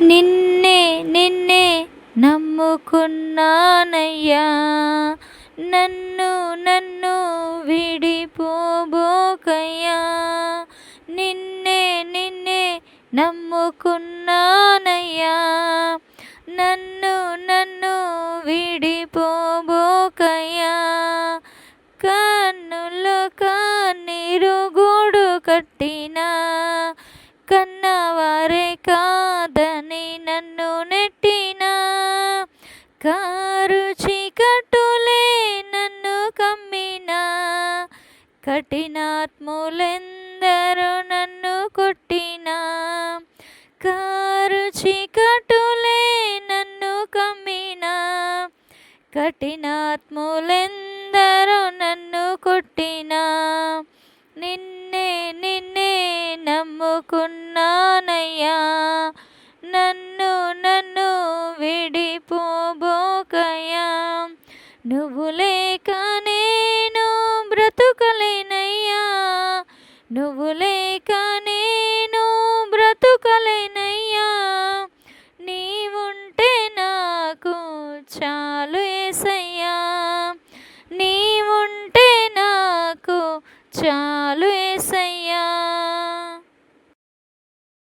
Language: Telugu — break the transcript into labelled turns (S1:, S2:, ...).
S1: నిన్నే నిన్నే నమ్ముకున్నానయ్యా. నన్ను నన్ను విడిపోబోకయ్యా. నిన్నే నిన్నే నమ్ముకున్నానయ్యా. నన్ను నన్ను విడిపోబోకయ్యా. కన్నుల్లో కన్నీరు గూడు కట్టి కన్నవారే కాదని నన్ను నెట్టినా. కారు చీకటులే నన్ను కమ్మినా. కఠినాత్ములెందరూ నన్ను కొట్టిన. కారు చీకటులే నన్ను కమ్మినా. కఠినాత్ములెందరూ నన్ను కొట్టిన. నిన్నే నిన్నే నమ్ముకున్న నానయ్యా నన్ను నన్ను విడిపోబోకయ్యా. నువ్వు లేక నేను బ్రతుకలేనయ్యా. నువ్వు లేక నేను బ్రతుకలేనయ్యా. నీవుంటే నాకు చాలు ఏసయ్యా. నీవుంటే నాకు చాలు